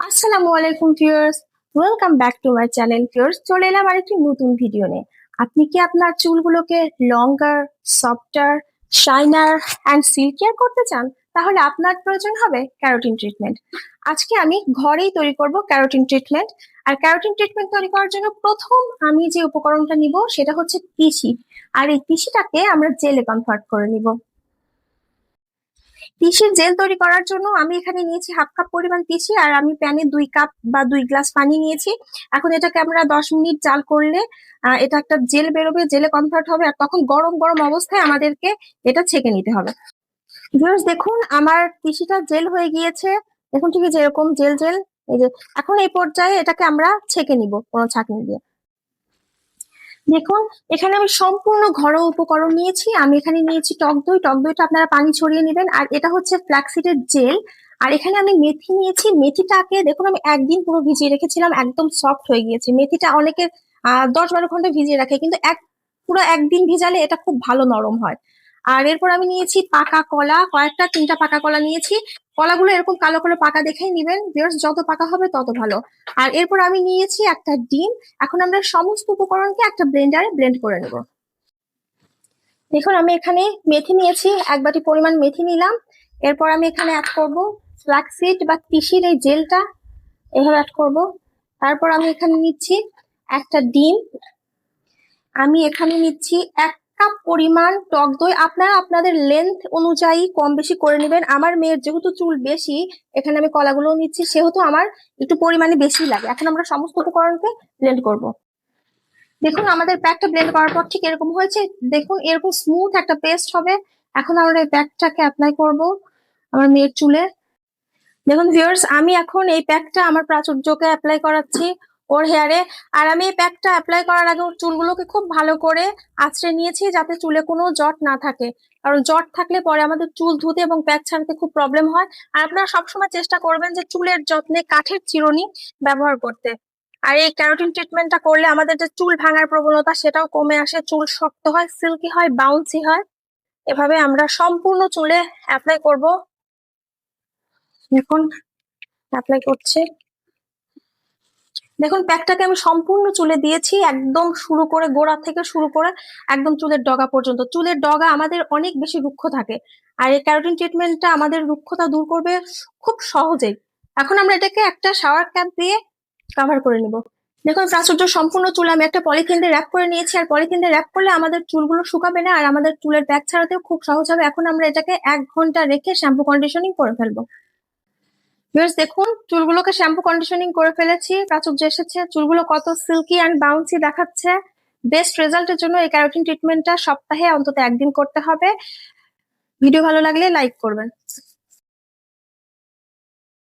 আসসালামু আলাইকুম viewers welcome back to my channel viewers চলে এলাম আরেকটি নতুন ভিডিও নিয়ে। আপনি কি আপনার চুলগুলোকে longer softer shinier and silkier করতে চান? তাহলে আপনার প্রয়োজন হবে ক্যারোটিন ট্রিটমেন্ট আজকে আমি ঘরেই তৈরি করব ক্যারোটিন ট্রিটমেন্ট আর ক্যারোটিন ট্রিটমেন্ট তৈরি করার জন্য প্রথম আমি যে উপকরণটা নিব সেটা হচ্ছে পিসি আর এই পিসিটাকে আমরা জেলে কনভার্ট করে নিব। তিসির জেল তৈরি করার জন্য আমি এখানে নিয়েছি হাফ কাপ পরিমাণ তিসি আর আমি প্যানে দুই কাপ বা দুই গ্লাস পানি নিয়েছি। এখন এটাকে আমরা দশ মিনিট জাল করলে এটা একটা জেল বেরোবে, জেলে কনভার্ট হবে আর তখন গরম গরম অবস্থায় আমাদেরকে এটা ছেঁকে নিতে হবে। ভিউয়ার্স দেখুন আমার তিসিটা জেল হয়ে গিয়েছে। দেখুন ঠিক আছে, এরকম জেল জেল। এই যে, এখন এই পর্যায়ে এটাকে আমরা ছেঁকে নিব কোনো ছাঁকনি দিয়ে। দেখুন, এখানে আমি সম্পূর্ণ ঘরোয়া উপকরণ নিয়েছি। আমি এখানে নিয়েছি টক দই। টক দইটা আপনারা পানি ছড়িয়ে নেবেন। আর এটা হচ্ছে ফ্ল্যাক্সিডের জেল আর এখানে আমি মেথি নিয়েছি। মেথিটাকে দেখুন, আমি একদিন পুরো ভিজিয়ে রেখেছিলাম। একদম সফট হয়ে গিয়েছে। মেথিটা অনেকে দশ বারো ঘণ্টা ভিজিয়ে রাখে। কিন্তু এক, পুরো একদিন ভিজালে এটা খুব ভালো নরম হয়। আর এরপর আমি নিয়েছি পাকা কলা। কয়েকটা, তিনটা পাকা কলা নিয়েছি। কলাগুলো এরকম কালো কালো পাকা দেখেই নিবেন। ভিউয়ার্স যত পাকা হবে তত ভালো। আর এরপর আমি নিয়েছি একটা ডিম। এখন আমরা সমস্ত উপকরণকে একটা ব্লেন্ডারে ব্লেন্ড করে নেব। দেখুন, আমি এখানে মেথি নিয়েছি, এক বাটি পরিমাণ মেথি নিলাম। এরপর আমি এখানে অ্যাড করব ফ্ল্যাক্সিড বা তিসির এই জেলটা। এভাবে অ্যাড করব। তারপর আমি এখানে নিচ্ছি একটা ডিম। আমি এখানে নিচ্ছি এক কাপ, পরিমাণ, টক দই আপনারা আপনাদের লেন্থ অনুযায়ী কম বেশি করে নেবেন। আমার মেয়ের যেহেতু চুল বেশি, এখানে আমি কলাগুলোও নিচ্ছি, সেহেতু আমার একটু পরিমাণে বেশি লাগে। এখন আমরা সমস্ত উপকরণকে ব্লেন্ড করব। দেখুন, আমাদের প্যাকটা ব্লেন্ড করার পর ঠিক এরকম হয়েছে। দেখুন, এরকম স্মুথ একটা পেস্ট হবে। এখন আমরা এই প্যাকটাকে অ্যাপ্লাই করব আমার মেয়ের চুলে। দেখুন ভিউয়ার্স আমি এখন এই প্যাকটা আমার প্রাচুর্যকে অ্যাপ্লাই করাচ্ছি। ওর হেয়ারে আর আমি এই প্যাকটা অ্যাপ্লাই করার আগে ওর চুলগুলোকে খুব ভালো করে আঁচড়ে নিয়েছি যাতে চুলে কোনো জট না থাকে। কারণ জট থাকলে পরে আমাদের চুল ধুতে এবং প্যাক ছাড়তে খুব প্রবলেম হয়। আর আপনারা সবসময় চেষ্টা করবেন যে চুলের যত্নে কাঠের চিরুনি ব্যবহার করতে। আর এই ক্যারোটিন ট্রিটমেন্টটা করলে আমাদের যে চুল ভাঙার প্রবণতা সেটাও কমে আসে। চুল শক্ত হয় সিল্কি হয় বাউন্সি হয়। এভাবে আমরা সম্পূর্ণ চুলে অ্যাপ্লাই করব। এখন অ্যাপ্লাই করছি। দেখুন, প্যাকটাকে আমি সম্পূর্ণ চুলে দিয়েছি, একদম শুরু করে গোড়া থেকে শুরু করে একদম চুলের ডগা পর্যন্ত। চুলের ডগা আমাদের অনেক বেশি রুক্ষ থাকে আর এই ক্যারোটিন ট্রিটমেন্টটা আমাদের রুক্ষতা দূর করবে খুব সহজেই। এখন আমরা এটাকে একটা শাওয়ার ক্যাপ দিয়ে কভার করে নিব। দেখুন, প্রাচুর্য সম্পূর্ণ চুল, আমি একটা পলিথিন দিয়ে র্যাপ করে নিয়েছি। আর পলিথিন দিয়ে র্যাপ করলে আমাদের চুলগুলো শুকাবে না আর আমাদের চুলের ব্যাগ ছাড়াতেও খুব সহজ হবে। এখন আমরা এটাকে এক ঘণ্টা রেখে শ্যাম্পু কন্ডিশনিং করে ফেলব। ভিউয়ার্স দেখুন, চুলগুলোকে শ্যাম্পু কন্ডিশনিং করে ফেলেছি, কাচুক যে এসেছে, চুলগুলো কত সিল্কি অ্যান্ড বাউন্সি দেখাচ্ছে। বেস্ট রেজাল্টের জন্য এই ক্যারোটিন ট্রিটমেন্টটা সপ্তাহে অন্তত একদিন করতে হবে। ভিডিও ভালো লাগলে লাইক করবেন।